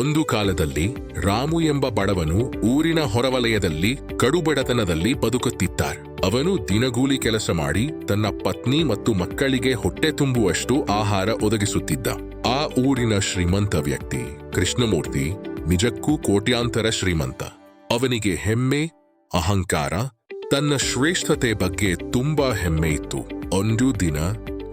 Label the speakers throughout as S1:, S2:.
S1: ಒಂದು ಕಾಲದಲ್ಲಿ ರಾಮು ಎಂಬ ಬಡವನು ಊರಿನ ಹೊರವಲಯದಲ್ಲಿ ಕಡುಬಡತನದಲ್ಲಿ ಬದುಕುತ್ತಿದ್ದ ಅವನು ದಿನಗೂಲಿ ಕೆಲಸ ಮಾಡಿ ತನ್ನ ಪತ್ನಿ ಮತ್ತು ಮಕ್ಕಳಿಗೆ ಹೊಟ್ಟೆ ತುಂಬುವಷ್ಟು ಆಹಾರ ಒದಗಿಸುತ್ತಿದ್ದ. ಆ ಊರಿನ ಶ್ರೀಮಂತ ವ್ಯಕ್ತಿ ಕೃಷ್ಣಮೂರ್ತಿ ನಿಜಕ್ಕೂ ಕೋಟ್ಯಾಂತರ ಶ್ರೀಮಂತ. ಅವನಿಗೆ ಹೆಮ್ಮೆ, ಅಹಂಕಾರ, ತನ್ನ ಶ್ರೇಷ್ಠತೆ ಬಗ್ಗೆ ತುಂಬಾ ಹೆಮ್ಮೆ ಇತ್ತು. ಒಂದು ದಿನ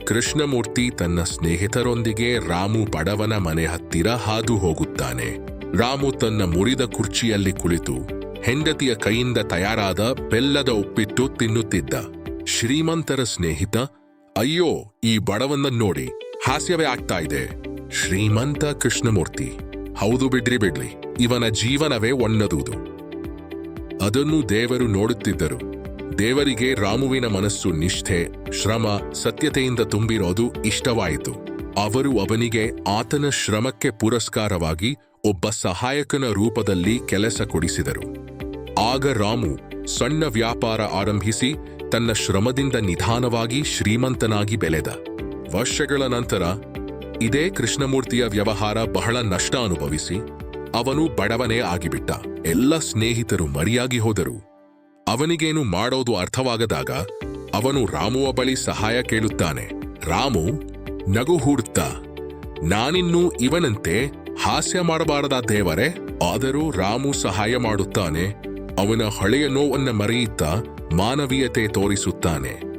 S1: ಕೃಷ್ಣಮೂರ್ತಿ ತನ್ನ ಸ್ನೇಹಿತರೊಂದಿಗೆ ರಾಮು ಬಡವನ ಮನೆ ಹತ್ತಿರ ಹಾದು ಹೋಗುತ್ತಾನೆ. ರಾಮು ತನ್ನ ಮುರಿದ ಕುರ್ಚಿಯಲ್ಲಿ ಕುಳಿತು ಹೆಂಡತಿಯ ಕೈಯಿಂದ ತಯಾರಾದ ಬೆಲ್ಲದ ಉಪ್ಪಿಟ್ಟು ತಿನ್ನುತ್ತಿದ್ದ. ಶ್ರೀಮಂತರ ಸ್ನೇಹಿತ, ಅಯ್ಯೋ, ಈ ಬಡವನ್ನ ನೋಡಿ ಹಾಸ್ಯವೇ ಆಗ್ತಾ ಇದೆ. ಶ್ರೀಮಂತ ಕೃಷ್ಣಮೂರ್ತಿ, ಹೌದು ಬಿಡ್ರಿ ಬಿಡ್ಲಿ, ಇವನ ಜೀವನವೇ ಒಣ್ಣದುದು. ಅದನ್ನು ದೇವರು ನೋಡುತ್ತಿದ್ದರು. ದೇವರಿಗೆ ರಾಮುವಿನ ಮನಸ್ಸು ನಿಷ್ಠೆ, ಶ್ರಮ, ಸತ್ಯತೆಯಿಂದ ತುಂಬಿರೋದು ಇಷ್ಟವಾಯಿತು. ಅವರು ಅವನಿಗೆ ಆತನ ಶ್ರಮಕ್ಕೆ ಪುರಸ್ಕಾರವಾಗಿ ಒಬ್ಬ ಸಹಾಯಕನ ರೂಪದಲ್ಲಿ ಕೆಲಸ ಕೊಡಿಸಿದರು. ಆಗ ರಾಮು ಸಣ್ಣ ವ್ಯಾಪಾರ ಆರಂಭಿಸಿ ತನ್ನ ಶ್ರಮದಿಂದ ನಿಧಾನವಾಗಿ ಶ್ರೀಮಂತನಾಗಿ ಬೆಳೆದ. ವರ್ಷಗಳ ನಂತರ ಇದೇ ಕೃಷ್ಣಮೂರ್ತಿಯ ವ್ಯವಹಾರ ಬಹಳ ನಷ್ಟ ಅನುಭವಿಸಿ, ಅವನು ಬಡವನೇ ಆಗಿಬಿಟ್ಟ. ಎಲ್ಲ ಸ್ನೇಹಿತರು ಮರಿಯಾಗಿ ಹೋದರು. ಅವನಿಗೇನು ಮಾಡೋದು ಅರ್ಥವಾಗದಾಗ ಅವನು ರಾಮುವ ಬಳಿ ಸಹಾಯ ಕೇಳುತ್ತಾನೆ. ರಾಮು, ನಗು ಹೂಡುತ್ತ, ನಾನಿನ್ನೂ ಇವನಂತೆ ಹಾಸ್ಯ ಮಾಡಬಾರದ ದೇವರೇ, ಆದರೂ ರಾಮು ಸಹಾಯ ಮಾಡುತ್ತಾನೆ. ಅವನ ಹಳೆಯ ನೋವನ್ನ ಮರೆಯುತ್ತಾ ಮಾನವೀಯತೆ ತೋರಿಸುತ್ತಾನೆ.